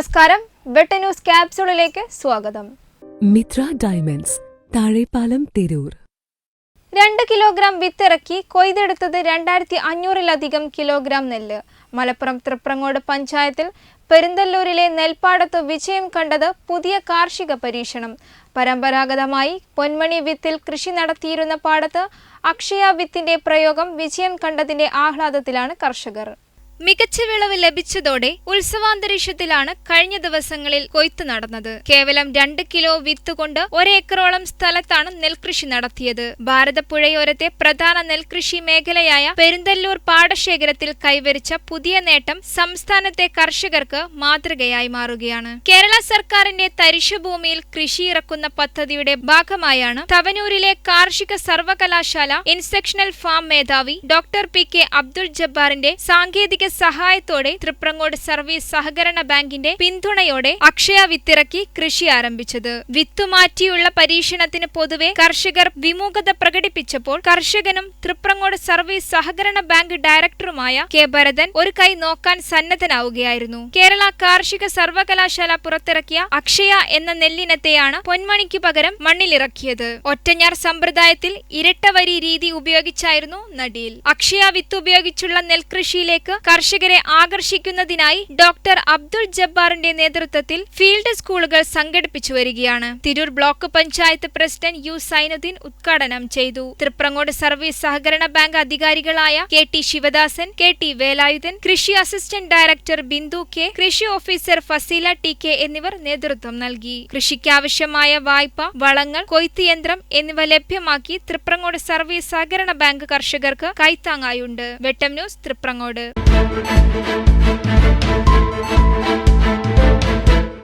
നമസ്കാരം. വെട്ട ന്യൂസ് ക്യാപ്സൂളിലേക്ക് സ്വാഗതം. മിത്ര ഡയമണ്ട്സ് താഴെപ്പാലം തിരൂർ. രണ്ട് കിലോഗ്രാം വിത്തിറക്കി കൊയ്തെടുത്തത് രണ്ടായിരത്തി അഞ്ഞൂറിലധികം കിലോഗ്രാം നെല്ല്. മലപ്പുറം തൃപ്രങ്ങോട് പഞ്ചായത്തിൽ പെരിന്തല്ലൂരിലെ നെൽപ്പാടത്ത് വിജയം കണ്ടത് പുതിയ കാർഷിക പരീക്ഷണം. പരമ്പരാഗതമായി പൊന്മണി വിത്തിൽ കൃഷി നടത്തിയിരുന്ന പാടത്ത് അക്ഷയ വിത്തിന്റെ പ്രയോഗം വിജയം കണ്ടതിന്റെ ആഹ്ലാദത്തിലാണ് കർഷകർ. മികച്ച വിളവ് ലഭിച്ചതോടെ ഉത്സവാന്തരീക്ഷത്തിലാണ് കഴിഞ്ഞ ദിവസങ്ങളിൽ കൊയ്ത്ത് നടന്നത്. കേവലം രണ്ട് കിലോ വിത്ത് കൊണ്ട് ഒരേക്കറോളം സ്ഥലത്താണ് നെൽകൃഷി നടത്തിയത്. ഭാരതപ്പുഴയോരത്തെ പ്രധാന നെൽകൃഷി മേഖലയായ പെരുന്തല്ലൂർ പാടശേഖരത്തിൽ കൈവരിച്ച പുതിയ നേട്ടം സംസ്ഥാനത്തെ കർഷകർക്ക് മാതൃകയായി മാറുകയാണ്. കേരള സർക്കാരിന്റെ തരിശുഭൂമിയിൽ കൃഷി ഇറക്കുന്ന പദ്ധതിയുടെ ഭാഗമായാണ് തവനൂരിലെ കാർഷിക സർവകലാശാല ഇൻസെക്ഷണൽ ഫാം മേധാവി ഡോക്ടർ പി കെ അബ്ദുൾ ജബ്ബാറിന്റെ സാങ്കേതിക സഹായത്തോടെ തൃപ്രങ്ങോട് സർവീസ് സഹകരണ ബാങ്കിന്റെ പിന്തുണയോടെ അക്ഷയ വിത്തിറക്കി കൃഷി ആരംഭിച്ചത്. വിത്തുമാറ്റിയുള്ള പരീക്ഷണത്തിന് പൊതുവെ കർഷകർ വിമുഖത പ്രകടിപ്പിച്ചപ്പോൾ കർഷകനും തൃപ്രങ്ങോട് സർവീസ് സഹകരണ ബാങ്ക് ഡയറക്ടറുമായ കെ ഭരതൻ ഒരു കൈ നോക്കാൻ സന്നദ്ധനാവുകയായിരുന്നു. കേരള കാർഷിക സർവകലാശാല പുറത്തിറക്കിയ അക്ഷയ എന്ന നെല്ലിനത്തെയാണ് പൊന്മണിക്ക് പകരം മണ്ണിലിറക്കിയത്. ഒറ്റഞ്ഞാർ സമ്പ്രദായത്തിൽ ഇരട്ടവരി രീതി ഉപയോഗിച്ചായിരുന്നു നടിയിൽ അക്ഷയ വിത്ത് ഉപയോഗിച്ചുള്ള നെൽകൃഷിയിലേക്ക് കർഷകരെ ആകർഷിക്കുന്നതിനായി ഡോക്ടർ അബ്ദുൾ ജബ്ബാറിന്റെ നേതൃത്വത്തിൽ ഫീൽഡ് സ്കൂളുകൾ സംഘടിപ്പിച്ചു വരികയാണ്. Tirur block panchayat president U Sainudheen ഉദ്ഘാടനം ചെയ്തു. തൃപ്രങ്ങോട് സർവീസ് സഹകരണ bank അധികാരികളായ K T Sivadasan K T Velayudhan കൃഷി അസിസ്റ്റന്റ് ഡയറക്ടർ ബിന്ദു കെ കൃഷി ഓഫീസർ ഫസീല ടി കെ എന്നിവർ നേതൃത്വം നൽകി. കൃഷിക്കാവശ്യമായ വായ്പ വളങ്ങൾ കൊയ്ത്ത് യന്ത്രം എന്നിവ ലഭ്യമാക്കി തൃപ്രങ്ങോട് സർവീസ് സഹകരണ ബാങ്ക് കർഷകർക്ക് കൈത്താങ്ങായുണ്ട്. Vettam news Thriprangode. Thank you.